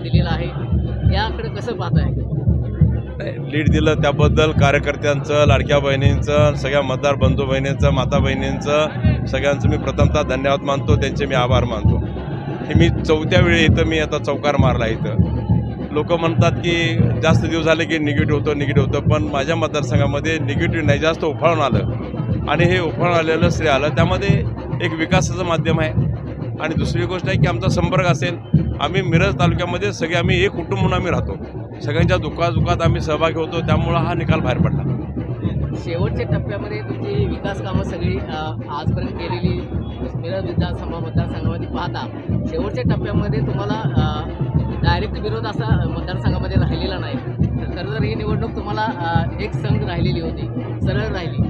दिलेला आहे. याकडे कसं पाहताय? लीड दिलं त्याबद्दल कार्यकर्त्यांचं लाडक्या बहिणींचं सगळ्या मतदार बंधू बहिणींचं माता बहिणींचं सगळ्यांचं मी प्रथमतः धन्यवाद मानतो. त्यांचे मी आभार मानतो. हे मी चौथ्या वेळी इथं मी आता चौकार मारला इथं. लोक म्हणतात की जास्त दिवस झाले की निगेटिव्ह होतं निगेटिव्ह होतं पण माझ्या मतदारसंघामध्ये निगेटिव्ह नाही जास्त उफाळून आलं. आणि हे उफाळून आलेलं श्रेय आलं. त्यामध्ये एक विकासाचं माध्यम आहे. आणि दुसरी गोष्ट आहे की आमचा संपर्क असेल आम्ही मिरज तालुक्यामध्ये सगळे आम्ही एक कुटुंब म्हणून आम्ही राहतो. सगळ्यांच्या दुःखात आम्ही सहभागी होतो त्यामुळं हा निकाल बाहेर पडला. शेवटच्या टप्प्यामध्ये तुमची विकास कामं सगळी आजपर्यंत केलेली मिरज विधानसभा मतदारसंघामध्ये पाहता शेवटच्या टप्प्यामध्ये तुम्हाला डायरेक्ट विरोध असा मतदारसंघामध्ये राहिलेला नाही. तर खरं तर ही निवडणूक तुम्हाला एक संघ राहिलेली होती सरळ राहिली.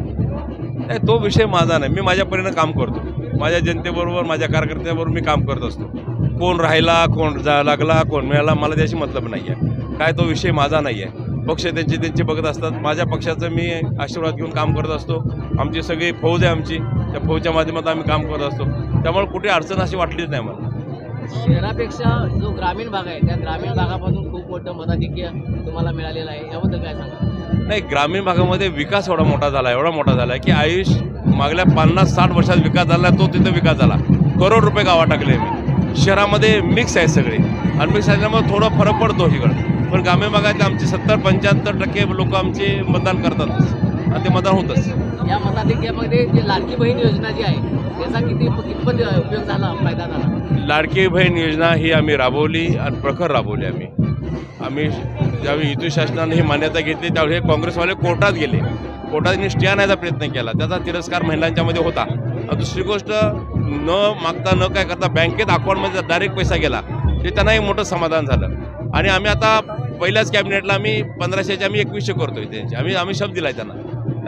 नाही तो विषय माझा नाही. मी माझ्या परीनं काम करतो. माझ्या जनतेबरोबर माझ्या कार्यकर्त्याबरोबर मी काम करत असतो. कोण राहिला कोण जा लागला कोण मिळाला मला त्याशी मतलब नाही आहे काय तो विषय माझा नाही आहे पक्ष त्यांचे त्यांचे बघत असतात. माझ्या पक्षाचं मी आशीर्वाद घेऊन काम करत असतो. आमची सगळी फौज आहे आमची. त्या फौजच्या माध्यमातून आम्ही काम करत असतो. त्यामुळे कुठे अडचण अशी वाटलीच नाही मला शहरापेक्षा जो ग्रामीण भाग आहे त्या ग्रामीण भागापासून खूप मोठं मताधिक्य तुम्हाला मिळालेलं आहे. याबद्दल काय सांगा नाही ग्रामीण भागामध्ये विकास एवढा मोठा झाला एवढा मोठा झाला की आयुष मागल्या पन्नास साठ वर्षात विकास झाला तो तिथं विकास झाला. करोड रुपये गावात टाकले मी. शहरामध्ये मिक्स आहे सगळे. आणि मिक्स असल्यामुळे थोडा फरक पडतो इकडं. पण ग्रामीण भागात आमचे सत्तर पंच्याहत्तर टक्के लोक आमचे मतदान करतातच आणि ते मतदान होतच. या मताधिक्यामध्ये जी लाडकी बहीण योजना जी आहे त्याचा किती कितपत उपयोग झाला फायदा झाला? लाडकी बहीण योजना ही आम्ही राबवली आणि प्रखर राबवली आम्ही. आम्ही ज्यावेळी युती शासनाने ही मान्यता घेतली त्यावेळी हे काँग्रेसवाले कोर्टात गेले. कोर्टात त्यांनी स्टे आणायचा प्रयत्न केला. त्याचा तिरस्कार महिलांच्यामध्ये होता. दुसरी गोष्ट न मागता न काय करता बँकेत अकाउंटमध्ये डायरेक्ट पैसा गेला. ते त्यांना एक मोठं समाधान झालं. आणि आम्ही आता पहिल्याच कॅबिनेटला आम्ही पंधराशेचे आम्ही एकवीसशे करतोय त्यांचे. आम्ही आम्ही शब्द दिलाय त्यांना.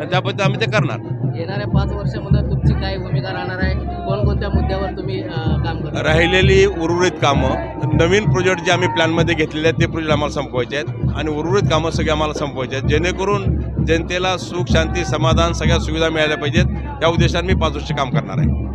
आणि त्या पद्धतीने आम्ही ते करणार. येणाऱ्या पाच वर्षामध्ये तुमची काय भूमिका राहणार आहे? कोणकोणत्या मुद्द्यावर तुम्ही काम करता राहिलेली उर्वरित कामं नवीन प्रोजेक्ट जे आम्ही प्लॅनमध्ये घेतलेले आहेत ते प्रोजेक्ट आम्हाला संपवायचे आहेत. आणि उर्वरित कामं सगळे आम्हाला संपवायचे आहेत. जेणेकरून जनतेला सुख शांती समाधान सगळ्या सुविधा मिळाल्या पाहिजेत. या उद्देशाने मी पाच वर्ष काम करणार आहे.